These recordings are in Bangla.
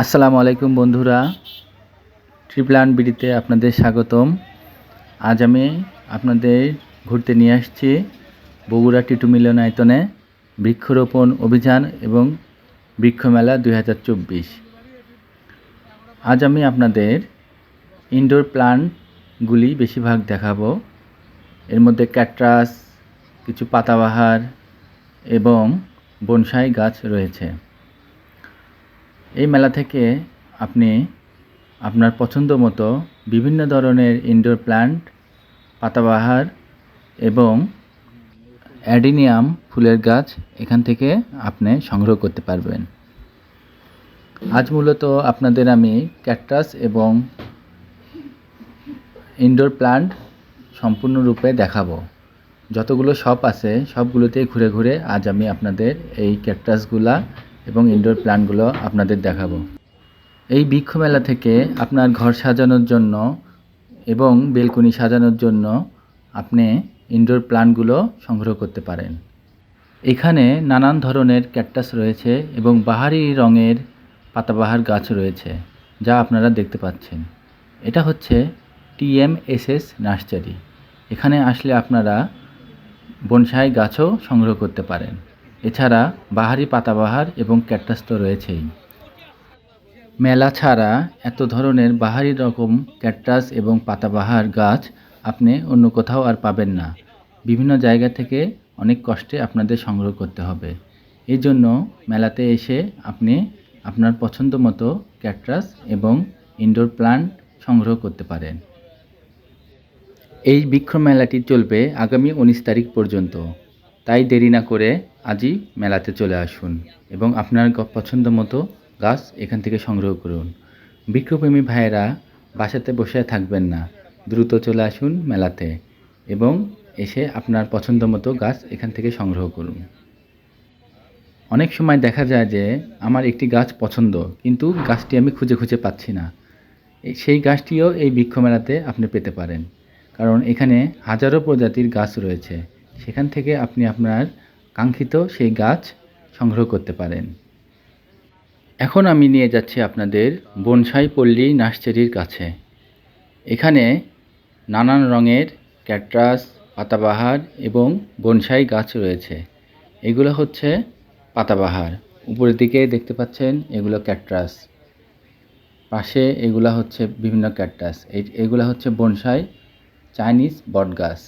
আসসালামু আলাইকুম বন্ধুরা। ট্রিপ্লান বিডিতে আপনাদের স্বাগতম। আজ আমি আপনাদের ঘুরতে নিয়ে আসছি বগুড়া টিটু মিলনায়তনে বৃক্ষরোপণ অভিযান এবং বৃক্ষমেলা দুই হাজার চব্বিশ। আজ আমি আপনাদের ইনডোর প্লান্টগুলি বেশিরভাগ দেখাবো। এর মধ্যে ক্যাটরাস কিছু পাতাবাহার এবং বনসাই গাছ রয়েছে। এই মেলা থেকে আপনি আপনার পছন্দ মতো বিভিন্ন ধরনের ইনডোর প্ল্যান্ট পাতাবাহার এবং অ্যাডিনিয়াম ফুলের গাছ এখান থেকে আপনি সংগ্রহ করতে পারবেন। আজ মূলত আপনাদের আমি ক্যাকটাস এবং ইনডোর প্ল্যান্ট সম্পূর্ণরূপে দেখাবো। যতগুলো শপ আছে, সবগুলোতেই ঘুরে ঘুরে আজ আমি আপনাদের এই ক্যাকটাসগুলা এবং ইনডোর প্ল্যান্টগুলো আপনাদের দেখাবো। এই বৃক্ষ মেলা থেকে আপনার ঘর সাজানোর জন্য এবং বেলকনি সাজানোর জন্য আপনি ইনডোর প্ল্যান্টগুলো সংগ্রহ করতে পারেন। এখানে নানান ধরনের ক্যাকটাস রয়েছে এবং বাহারি রঙের পাতাবাহার গাছ রয়েছে, যা আপনারা দেখতে পাচ্ছেন। এটা হচ্ছে টিএমএসএস নার্সারি। এখানে আসলে আপনারা বনসাই গাছও সংগ্রহ করতে পারেন। এছাড়া বাহারি পাতাবাহার এবং ক্যাকটাস তো রয়েছেই মেলা ছাড়া এত ধরনের বাহারি রকম ক্যাকটাস এবং পাতাবাহার গাছ আপনি অন্য কোথাও আর পাবেন না। বিভিন্ন জায়গা থেকে অনেক কষ্টে আপনাদের সংগ্রহ করতে হবে। এই জন্য মেলাতে এসে আপনি আপনার পছন্দ মতো ক্যাকটাস এবং ইনডোর প্লান্ট সংগ্রহ করতে পারেন। এই বৃক্ষ মেলাটি চলবে আগামী উনিশ তারিখ পর্যন্ত। তাই দেরি না করে আজই মেলাতে চলে আসুন এবং আপনার পছন্দ মতো গাছ এখান থেকে সংগ্রহ করুন। বৃক্ষপ্রেমী ভাইয়েরা বাসাতে বসে থাকবেন না। দ্রুত চলে আসুন মেলাতে এবং এসে আপনার পছন্দ মতো গাছ এখান থেকে সংগ্রহ করুন। অনেক সময় দেখা যায় যে আমার একটি গাছ পছন্দ, কিন্তু গাছটি আমি খুঁজে খুঁজে পাচ্ছি না। সেই গাছটিও এই বৃক্ষ মেলাতে আপনি পেতে পারেন। কারণ এখানে হাজারো প্রজাতির গাছ রয়েছে। সেখান থেকে আপনি আপনার কাঙ্ক্ষিত সেই গাছ সংগ্রহ করতে পারেন। এখন আমি নিয়ে যাচ্ছি আপনাদের বনসাই পল্লী নার্সারির কাছে। এখানে নানান রঙের ক্যাটরাস, পাতাবাহার এবং বনসাই গাছ রয়েছে। এগুলো হচ্ছে পাতাবাহার। উপরের দিকে দেখতে পাচ্ছেন এগুলো ক্যাটরাস। পাশে এগুলো হচ্ছে বিভিন্ন এই, এগুলা হচ্ছে বনসাই চাইনিজ বট গাছ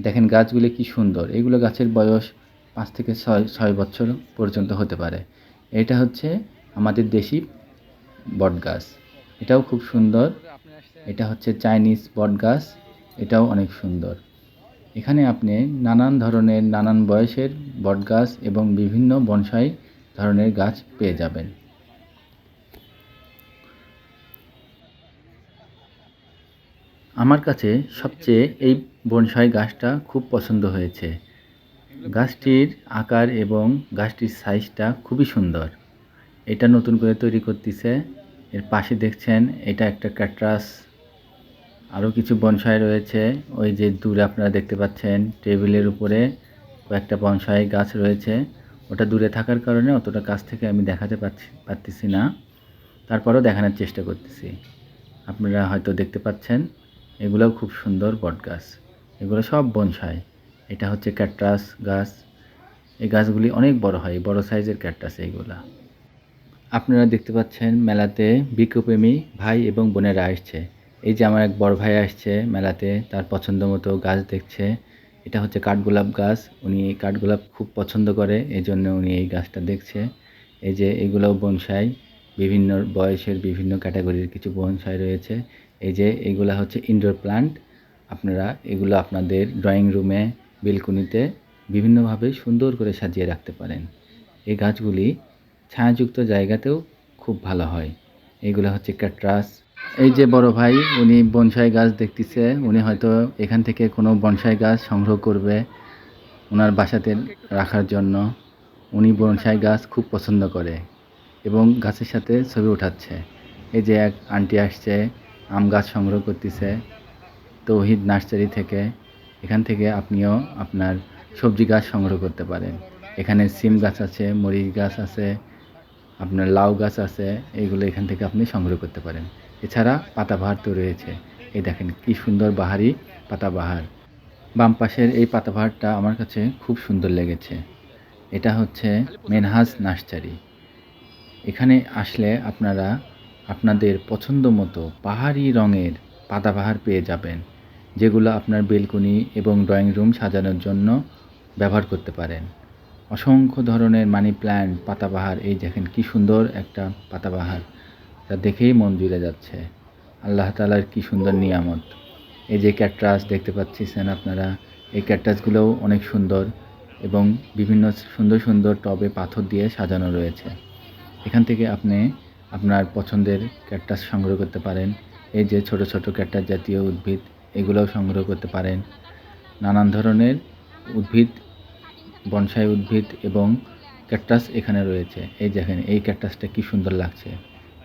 দেখেন গাছগুলি কি সুন্দর। এগুলো গাছের বয়স পাঁচ থেকে ছয় ছয় বছর পর্যন্ত হতে পারে। এটা হচ্ছে আমাদের দেশি বট গাছ এটাও খুব সুন্দর। এটা হচ্ছে চাইনিজ বট গাছ এটাও অনেক সুন্দর। এখানে আপনি নানান ধরনের, নানান বয়সের বট গাছ এবং বিভিন্ন বনসাই ধরনের গাছ পেয়ে যাবেন। আমার কাছে সবচেয়ে এই বনসাই গাছটা খুব পছন্দ হয়েছে। গাছটির আকার এবং গাছটির সাইজটা খুবই সুন্দর। এটা নতুন করে তৈরি করতেছে। এর পাশে দেখছেন, এটা একটা ক্যাটরাস। আরও কিছু বনসাই রয়েছে। ওই যে দূরে আপনারা দেখতে পাচ্ছেন, টেবিলের উপরে কয়েকটা বনসাই গাছ রয়েছে। ওটা দূরে থাকার কারণে অতটা কাছ থেকে আমি দেখাতে পারছি, পারতেছি না। তারপরেও দেখানোর চেষ্টা করতেছি। আপনারা হয়তো দেখতে পাচ্ছেন এগুলোও খুব সুন্দর বট গাছ। এগুলো সব বনসাই। এটা হচ্ছে ক্যাটরাস গাছ। এই গাছগুলি অনেক বড় হয় বড় সাইজের ক্যাটরাস এইগুলা। আপনারা দেখতে পাচ্ছেন মেলাতে বৃক্ষপ্রেমী ভাই এবং বোনেরা আসছে। এই যে আমার এক বড় ভাই আসছে মেলাতে, তার পছন্দ মতো গাছ দেখছে। এটা হচ্ছে কাঠগোলাপ গাছ। উনি এই কাঠগোলাপ খুব পছন্দ করে এই জন্য উনি এই গাছটা দেখছে। এই যে এগুলোও বনসাই। বিভিন্ন বয়সের বিভিন্ন ক্যাটাগরির কিছু বনসাই রয়েছে। এই যে এগুলা হচ্ছে ইনডোর প্লান্ট আপনারা এগুলো আপনাদের ড্রয়িং রুমে বেলকনিতে বিভিন্নভাবে সুন্দর করে সাজিয়ে রাখতে পারেন। এই গাছগুলি ছায়াযুক্ত জায়গাতেও খুব ভালো হয়। এগুলো হচ্ছে ক্যাটরাস এই যে বড় ভাই, উনি বনসাই গাছ দেখতেছে। উনি হয়তো এখান থেকে কোনো বনসাই গাছ সংগ্রহ করবে ওনার বাসাতে রাখার জন্য। উনি বনসাই গাছ খুব পছন্দ করে। এবং গাছের সাথে ছবি উঠাচ্ছে। এই যে এক আন্টি আসছে, আম গাছ সংগ্রহ করতেছে, তৌহিদ নার্সারি থেকে। এখান থেকে আপনিও আপনার সবজি গাছ সংগ্রহ করতে পারেন। এখানে সিম গাছ আছে মরিচ গাছ আছে, আপনার লাউ গাছ আছে এইগুলো এখান থেকে আপনি সংগ্রহ করতে পারেন। এছাড়া পাতাবাহার তো রয়েছে। এই দেখেন কি সুন্দর বাহারি পাতাবাহার। বাম পাশের এই পাতাবাহারটা আমার কাছে খুব সুন্দর লেগেছে। এটা হচ্ছে মেনহাজ নার্সারি। এখানে আসলে আপনারা আপনাদের পছন্দ মতো পাহাড়ি রঙের পাতাবাহার পেয়ে যাবেন, যেগুলো আপনার বেলকনি এবং ড্রয়িং রুম সাজানোর জন্য ব্যবহার করতে পারেন। অসংখ্য ধরনের মানি প্ল্যান্ট পাতাবাহার, এই দেখেন কি সুন্দর একটা পাতাবাহার, তা দেখেই মন জুড়ে যাচ্ছে। আল্লাহ তালার কি সুন্দর নিয়ামত। এই যে ক্যাটরাস দেখতে পাচ্ছেন আপনারা, এই ক্যাটরাসগুলোও অনেক সুন্দর এবং বিভিন্ন সুন্দর সুন্দর টবে পাথর দিয়ে সাজানো রয়েছে। এখান থেকে আপনি আপনার পছন্দের ক্যাকটাস সংগ্রহ করতে পারেন। এই যে ছোট ছোট ক্যাকটাস জাতীয় উদ্ভিদ, এগুলোও সংগ্রহ করতে পারেন। নানান ধরনের উদ্ভিদ, বনসাই উদ্ভিদ এবং ক্যাকটাস এখানে রয়েছে। এই দেখেন, এই ক্যাকটাসটা কি সুন্দর লাগছে।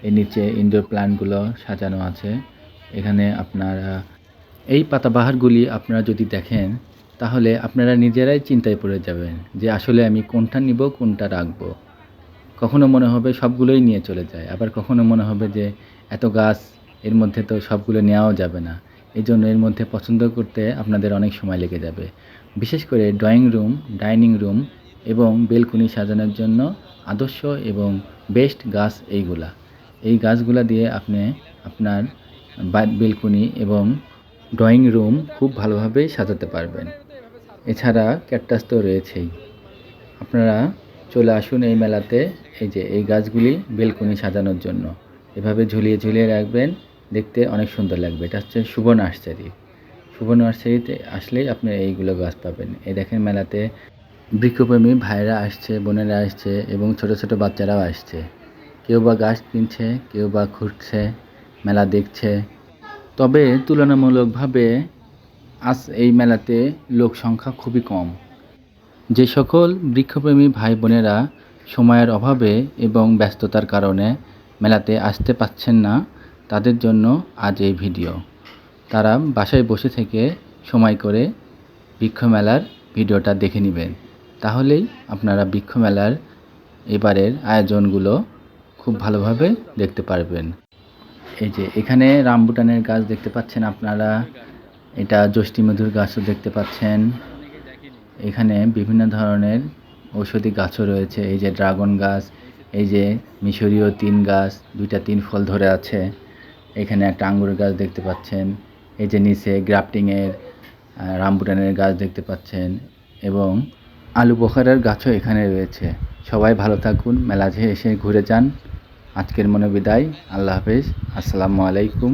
এর নিচে ইনডোর প্ল্যান্টগুলো সাজানো আছে। এখানে আপনারা, এই পাতাবাহারগুলি আপনারা যদি দেখেন, তাহলে আপনারা নিজেরাই চিন্তায় পড়ে যাবেন যে আসলে আমি কোনটা নিব, কোনটা রাখব। কখনো মনে হবে সবগুলোই নিয়ে চলে যায়, আবার কখনো মনে হবে যে এত গাছ এর মধ্যে তো সবগুলো নেওয়াও যাবে না। এই জন্য এর মধ্যে পছন্দ করতে আপনাদের অনেক সময় লেগে যাবে। বিশেষ করে ড্রয়িং রুম ডাইনিং রুম এবং বেলকুনি সাজানোর জন্য আদর্শ এবং বেস্ট গাছ এইগুলা। এই গাছগুলা দিয়ে আপনি আপনার বেলকুনি এবং ড্রয়িং রুম খুব ভালোভাবে সাজাতে পারবেন। এছাড়া ক্যাকটাস তো রয়েছেই। আপনারা চলে আসুন এই মেলাতে। এই যে, এই গাছগুলি বেলকনি সাজানোর জন্য। এভাবে ঝুলিয়ে ঝুলিয়ে রাখবেন, দেখতে অনেক সুন্দর লাগবে। এটা হচ্ছে শুভ নার্সারি। শুভ নার্সারিতে আসলেই আপনি এইগুলো গাছ পাবেন। এই দেখেন মেলাতে বৃক্ষপ্রেমী ভাইরা আসছে, বোনেরা আসছে এবং ছোট ছোট বাচ্চারাও আসছে। কেউ বা গাছ কিনছে, কেউ বা ঘুরছে মেলা দেখছে। তবে তুলনামূলকভাবে আজ এই মেলাতে লোক সংখ্যা খুবই কম। যে সকল বৃক্ষপ্রেমী ভাই বোনেরা সময়ের অভাবে এবং ব্যস্ততার কারণে মেলাতে আসতে পাচ্ছেন না, তাদের জন্য আজ এই ভিডিও। তারা বাসায় বসে থেকে সময় করে বৃক্ষ মেলার ভিডিওটা দেখে নেবেন। তাহলেই আপনারা বৃক্ষ মেলার এবারের আয়োজনগুলো খুব ভালোভাবে দেখতে পারবেন। এই যে এখানে রামবুটানের গাছ দেখতে পাচ্ছেন আপনারা, এটা জ্যৈষ্ঠী মধুর গাছও দেখতে পাচ্ছেন। এখানে বিভিন্ন ধরনের ঔষধি গাছও রয়েছে। এই যে ড্রাগন গাছ, এই যে মিশরীয় তিন গাছ, দুইটা তিন ফল ধরে আছে। এখানে একটা আঙ্গুরের গাছ দেখতে পাচ্ছেন। এই যে নিচে গ্রাফটিংয়ের রামবুটানের গাছ দেখতে পাচ্ছেন এবং আলু বোখারের গাছও এখানে রয়েছে। সবাই ভালো থাকুন মেলাজে এসে ঘুরে যান। আজকের মনে বিদায় আল্লাহ হাফেজ। আসসালামু আলাইকুম।